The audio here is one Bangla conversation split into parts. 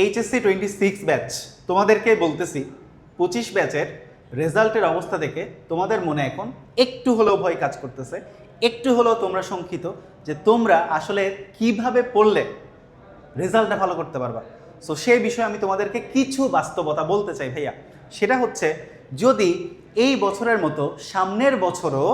এইচএসসি টোয়েন্টি সিক্স ব্যাচ তোমাদেরকে বলতেছি, পঁচিশ ব্যাচের রেজাল্টের অবস্থা দেখে তোমাদের মনে এখন একটু হলেও ভয় কাজ করতেছে। একটু হলেও তোমরা শঙ্কিত যে তোমরা আসলে কীভাবে পড়লে রেজাল্টটা ভালো করতে পারবা। সো সেই বিষয়ে আমি তোমাদেরকে কিছু বাস্তবতা বলতে চাই ভাইয়া। সেটা হচ্ছে, যদি এই বছরের মতো সামনের বছরও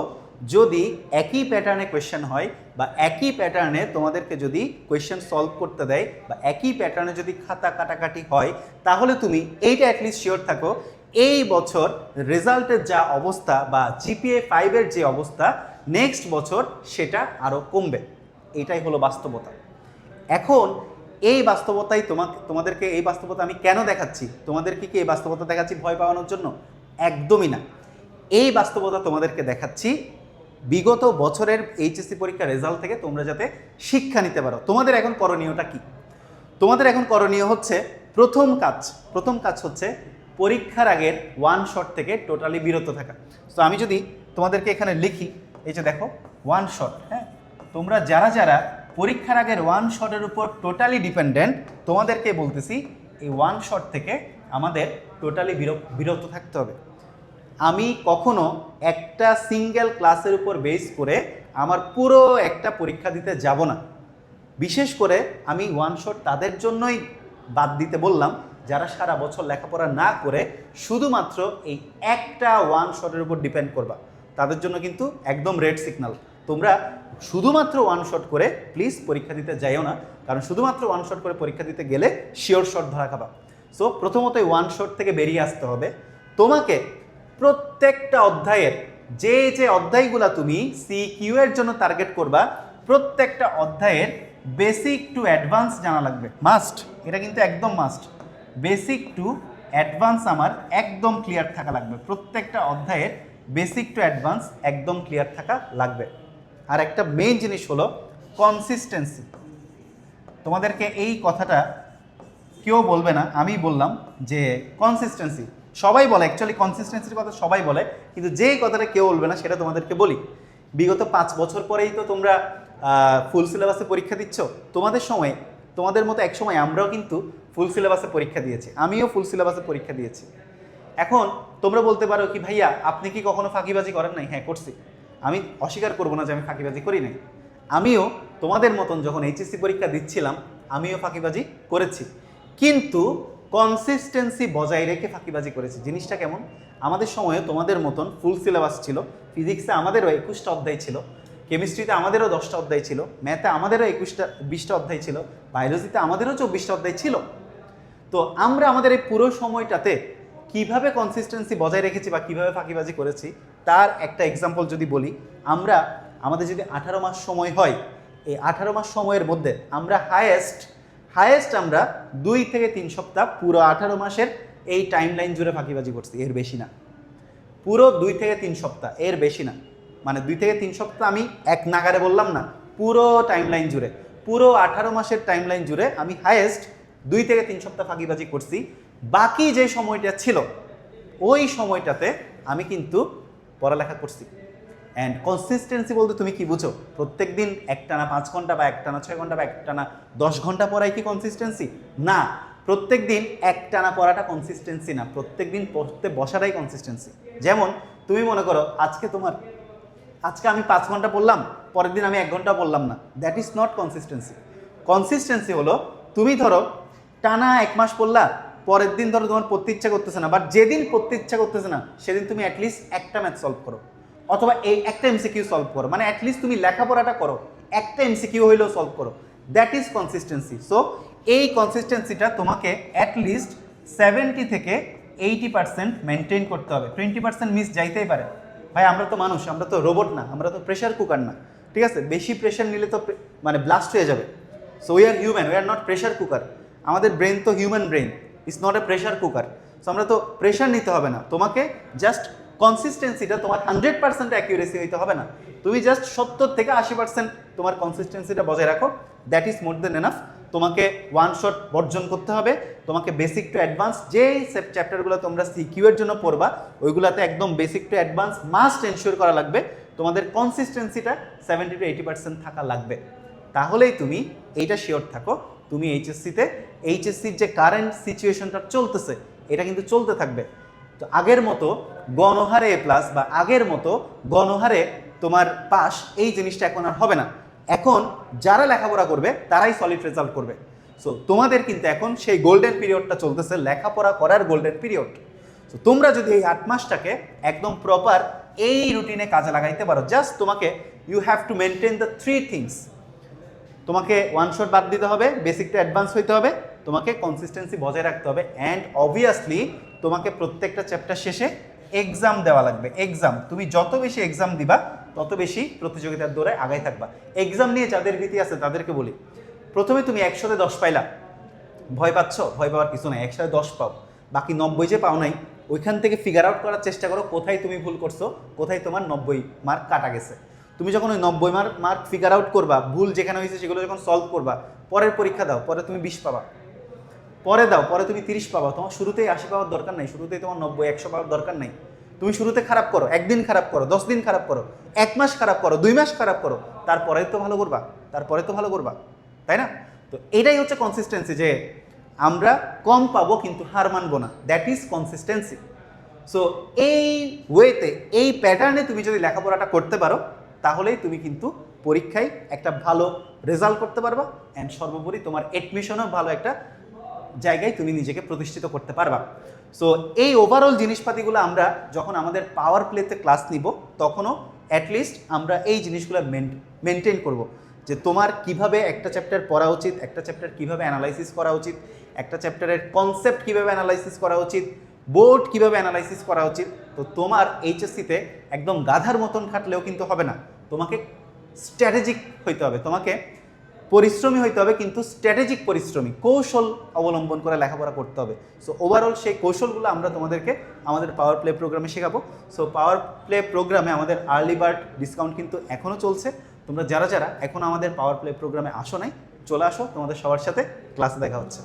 যদি একই প্যাটার্নে কোয়েশ্চেন হয় বা একই প্যাটার্নে তোমাদেরকে যদি কোয়েশ্চেন সলভ করতে দেয় বা একই প্যাটার্নে যদি খাতা কাটাকাটি হয়, তাহলে তুমি এইটা অ্যাটলিস্ট শিওর থাকো, এই বছর রেজাল্টের যা অবস্থা বা জিপিএ ফাইভের যে অবস্থা নেক্সট বছর সেটা আরও কমবে। এটাই হলো বাস্তবতা। এখন এই বাস্তবতাই তোমাকে, তোমাদেরকে এই বাস্তবতা আমি কেন দেখাচ্ছি? তোমাদেরকে কি এই বাস্তবতা দেখাচ্ছি ভয় পাওয়ানোর জন্য? একদমই না। এই বাস্তবতা তোমাদেরকে দেখাচ্ছি বিগত বছরের এইচএসসি পরীক্ষার রেজাল্ট থেকে তোমরা যাতে শিক্ষা নিতে পারো। তোমাদের এখন করণীয়টা কি? তোমাদের এখন করণীয় হচ্ছে প্রথম কাজ। প্রথম কাজ হচ্ছে পরীক্ষার আগের ওয়ান শট থেকে টোটালি বিরত থাকা। তো আমি যদি তোমাদেরকে এখানে লিখি, এই যে দেখো ওয়ান শট হ্যাঁ? তোমরা যারা যারা পরীক্ষার আগের ওয়ান শটের উপর টোটালি ডিপেন্ডেন্ট তোমাদেরকে বলতেছি, এই ওয়ান শট থেকে আমাদের টোটালি বিরত থাকতে হবে। আমি কখনো একটা সিঙ্গেল ক্লাসের উপর বেস করে আমার পুরো একটা পরীক্ষা দিতে যাব না। বিশেষ করে আমি ওয়ান শট তাদের জন্যই বাদ দিতে বললাম, যারা সারা বছর লেখাপড়া না করে শুধুমাত্র এই একটা ওয়ান শটের উপর ডিপেন্ড করবা। তাদের জন্য কিন্তু একদম রেড সিগন্যাল তোমরা শুধুমাত্র ওয়ান শট করে প্লিজ পরীক্ষা দিতে যাইও না, কারণ শুধুমাত্র ওয়ান শট করে পরীক্ষা দিতে গেলে শিওর শট ধরা খাবা। সো প্রথমত ওয়ান শট থেকে বেরিয়ে আসতে হবে। তোমাকে প্রত্যেকটা অধ্যায়ের, যে যে অধ্যায়গুলো তুমি সি কিউ এর জন্য টার্গেট করবা, প্রত্যেকটা অধ্যায়ের বেসিক টু অ্যাডভান্স জানা লাগবে। মাস্ট এটা কিন্তু একদম মাস্ট বেসিক টু অ্যাডভান্স আমার একদম ক্লিয়ার থাকা লাগবে। প্রত্যেকটা অধ্যায়ের বেসিক টু অ্যাডভান্স একদম ক্লিয়ার থাকা লাগবে। আর একটা মেইন জিনিস হলো কনসিস্টেন্সি তোমাদেরকে এই কথাটা কেউ বলবে না, আমি বললাম যে কনসিস্টেন্সি সবাই বলে অ্যাকচুয়ালি কনসিস্টেন্সির কথা সবাই বলে, কিন্তু যেই কথাটা কেউ বলবে না, সেটা তোমাদেরকে বলি। বিগত পাঁচ বছর পরেই তো তোমরা ফুল সিলেবাসে পরীক্ষা দিচ্ছ। তোমাদের সময়, তোমাদের মতো এক সময় আমরাও কিন্তু ফুল সিলেবাসে পরীক্ষা দিয়েছি। আমিও ফুল সিলেবাসে পরীক্ষা দিয়েছি। এখন তোমরা বলতে পারো কি, ভাইয়া, আপনি কি কখনো ফাঁকিবাজি করেন নাই? হ্যাঁ করছি। আমি অস্বীকার করব না যে আমি ফাঁকিবাজি করি নাই। আমিও তোমাদের মতন যখন এইচএসসি পরীক্ষা দিচ্ছিলাম, আমিও ফাঁকিবাজি করেছি। কিন্তু কনসিস্টেন্সি বজায় রেখে ফাঁকিবাজি করেছি। জিনিসটা কেমন? আমাদের সময়ে তোমাদের মতন ফুল সিলেবাস ছিল ফিজিক্সে আমাদেরও একুশটা অধ্যায় ছিল কেমিস্ট্রিতে আমাদেরও দশটা অধ্যায় ছিল ম্যাথে আমাদেরও একুশটা, বিশটা অধ্যায় ছিল বায়োলজিতে আমাদেরও চব্বিশটা অধ্যায় ছিল। তো আমরা আমাদের এই পুরো সময়টাতে কীভাবে কনসিস্টেন্সি বজায় রেখেছি বা কীভাবে ফাঁকিবাজি করেছি, তার একটা এক্সাম্পল যদি বলি, আমরা, আমাদের যদি আঠারো মাস সময় হয়, এই আঠারো মাস সময়ের মধ্যে আমরা হায়েস্ট হায়েস্ট আমরা দুই থেকে তিন সপ্তাহ পুরো আঠারো মাসের এই টাইম লাইন জুড়ে ফাঁকিবাজি করছি, এর বেশি না। পুরো দুই থেকে তিন সপ্তাহ, এর বেশি না। মানে দুই থেকে তিন সপ্তাহ আমি এক নাগারে বললাম না, পুরো টাইম লাইন জুড়ে, পুরো আঠারো মাসের টাইম লাইন জুড়ে আমি হায়েস্ট দুই থেকে তিন সপ্তাহ ফাঁকিবাজি করছি। বাকি যে সময়টা ছিল, ওই সময়টাতে আমি কিন্তু পড়ালেখা করছি। অ্যান্ড কনসিস্টেন্সি বলতে তুমি কি বুঝো? প্রত্যেক দিন একটানা পাঁচ ঘণ্টা বা একটানা ছয় ঘণ্টা বা একটানা দশ ঘণ্টা পড়াই কি কনসিস্টেন্সি না প্রত্যেক দিন একটানা পড়াটা কনসিস্টেন্সি না প্রত্যেক দিন পড়তে বসাটাই কনসিস্টেন্সি যেমন তুমি মনে করো, আজকে তোমার, আজকে আমি পাঁচ ঘণ্টা পড়লাম, পরের দিন আমি এক ঘণ্টা পড়লাম না। That is not consistency consistency হলো, তুমি ধরো, টানা এক মাস পড়লা, পরের দিন ধরো তোমার পড়তে ইচ্ছা করতেছে না বাট যেদিন পড়তে ইচ্ছা করতেছে না, সেদিন তুমি অ্যাটলিস্ট একটা ম্যাথ সলভ করো। অথবা এই একটা এমসিকিউ সলভ করো। মানে অ্যাটলিস্ট তুমি লেখাপড়াটা করো, একটা এমসিকিউ হইলেও সলভ করো। দ্যাট ইজ কনসিস্টেন্সি সো এই কনসিস্টেন্সিটা তোমাকে অ্যাটলিস্ট সেভেন্টি থেকে এইটি পার্সেন্ট মেনটেন করতে হবে। টোয়েন্টি পার্সেন্ট মিস যাইতেই পারে। ভাই, আমরা তো মানুষ, আমরা তো রোবট না, আমরা তো প্রেশার কুকার না। ঠিক আছে? বেশি প্রেশার নিলে তো মানে ব্লাস্ট হয়ে যাবে। So we are human we are not pressure cooker আমাদের ব্রেন তো human brain is not a pressure cooker so আমরা তো প্রেশার নিতে হবে না। তোমাকে জাস্ট কনসিস্টেন্সিটা তোমার হান্ড্রেড পার্সেন্ট অ্যাকিউরেসি হইতে হবে না। তুমি জাস্ট সত্তর থেকে আশি পার্সেন্ট তোমার কনসিস্টেন্সিটা বজায় রাখো। That is more than enough তোমাকে ওয়ান শট বর্জন করতে হবে। তোমাকে বেসিক টু অ্যাডভান্স যেই চ্যাপ্টারগুলো তোমরা সিকিউ এর জন্য পড়বা, ওইগুলোতে একদম basic to advance must ensure করা লাগবে। তোমাদের কনসিস্টেন্সিটা সেভেন্টি টু এইটি পার্সেন্ট থাকা লাগবে। তাহলেই তুমি এইটা শিওর থাকো। তুমি এইচএসসিতে এইচএসসির যে কারেন্ট সিচুয়েশনটা চলতেছে, এটা কিন্তু চলতে থাকবে। তো আগের মতো গণহারে এ প্লাস বা আগের মতো গণহারে তোমার পাস এই জিনিসটা এখন আর হবে না। এখন যারা লেখাপড়া করবে, তারাই সলিড রেজাল্ট করবে। সো তোমাদের কিন্তু এখন সেই গোল্ডেন পিরিয়ডটা চলতেছে, লেখাপড়া করার গোল্ডেন পিরিয়ড তো তোমরা যদি এই আট মাসটাকে একদম প্রপার এই রুটিনে কাজে লাগাইতে পারো জাস্ট তোমাকে you have to maintain the three things তোমাকে ওয়ান শট বাদ দিতে হবে বেসিকটা অ্যাডভান্স হইতে হবে, তোমাকে কনসিস্টেন্সি বজায় রাখতে হবে অ্যান্ড অবভিয়াসলি তোমাকে প্রত্যেকটা চ্যাপ্টার শেষে এক্সাম দেওয়া লাগবে। এক্সাম তুমি যত বেশি এক্সাম দিবা, তত বেশি প্রতিযোগিতার দৌড়ে আগাই থাকবা। এক্সাম নিয়ে যাদের ভীতি আছে, তাদেরকে বলি, প্রথমে তুমি একশোতে দশ পাইলা। ভয় পাচ্ছ? ভয় পাওয়ার কিছু নাই, একসাথে দশ পাও। বাকি নব্বই যে পাও নাই, ওইখান থেকে ফিগার আউট করার চেষ্টা করো, কোথায় তুমি ভুল করছ, কোথায় তোমার নব্বই মার্ক কাটা গেছে। তুমি যখন ওই নব্বই মার্ক মার্ক ফিগার আউট করবা, ভুল যেখানে হয়েছে সেগুলো যখন সলভ করবা, পরের পরীক্ষা দাও, পরে তুমি বিশ পাবা। পরে দাও, পরে তুমি তিরিশ পাবা। তোমার শুরুতেই আশি পাওয়ার দরকার নাই, শুরুতেই তোমার নব্বই, একশো পাওয়ার দরকার নাই। তুমি শুরুতে খারাপ করো, একদিন খারাপ করো, দশ দিন খারাপ করো, এক মাস খারাপ করো, দুই মাস খারাপ করো, তারপরে তো ভালো করবা, তারপরে তো ভালো করবা, তাই না? তো এটাই হচ্ছে কনসিস্টেন্সি যে আমরা কম পাবো কিন্তু হার মানবো না। দ্যাট ইজ কনসিস্টেন্সি সো এই ওয়েতে এই প্যাটার্নে তুমি যদি লেখাপড়াটা করতে পারো, তাহলেই তুমি কিন্তু পরীক্ষায় একটা ভালো রেজাল্ট করতে পারবা অ্যান্ড সর্বোপরি তোমার অ্যাডমিশনও ভালো একটা জায়গায় তুমি নিজেকে প্রতিষ্ঠিত করতে পারবা। সো এই ওভারঅল জিনিসপাতিগুলো আমরা যখন আমাদের পাওয়ার প্লেতে ক্লাস নিব, তখনও অ্যাটলিস্ট আমরা এই জিনিসগুলো মেনটেন করব। যে তোমার কীভাবে একটা চ্যাপ্টার পড়া উচিত, একটা চ্যাপ্টার কীভাবে অ্যানালাইসিস করা উচিত, একটা চ্যাপ্টারের কনসেপ্ট কীভাবে অ্যানালাইসিস করা উচিত বোর্ড কীভাবে অ্যানালাইসিস করা উচিত, তো তোমার এইচএসসিতে একদম গাধার মতন খাটলেও কিন্তু হবে না। তোমাকে স্ট্র্যাটেজিক হইতে হবে। তোমাকে পরিশ্রমী হইতে হবে, কিন্তু স্ট্র্যাটেজিক পরিশ্রমী, কৌশল অবলম্বন করে লেখাপড়া করতে হবে। সো ওভারঅল সেই কৌশলগুলো আমরা তোমাদেরকে আমাদের পাওয়ার প্লে প্রোগ্রামে শেখাবো। সো পাওয়ার প্লে প্রোগ্রামে আমাদের আর্লি বার্ড ডিসকাউন্ট কিন্তু এখনও চলছে। তোমরা যারা যারা এখন আমাদের পাওয়ার প্লে প্রোগ্রামে আসো নাই, চলে আসো, তোমাদের সবার সাথে ক্লাসে দেখা হচ্ছে।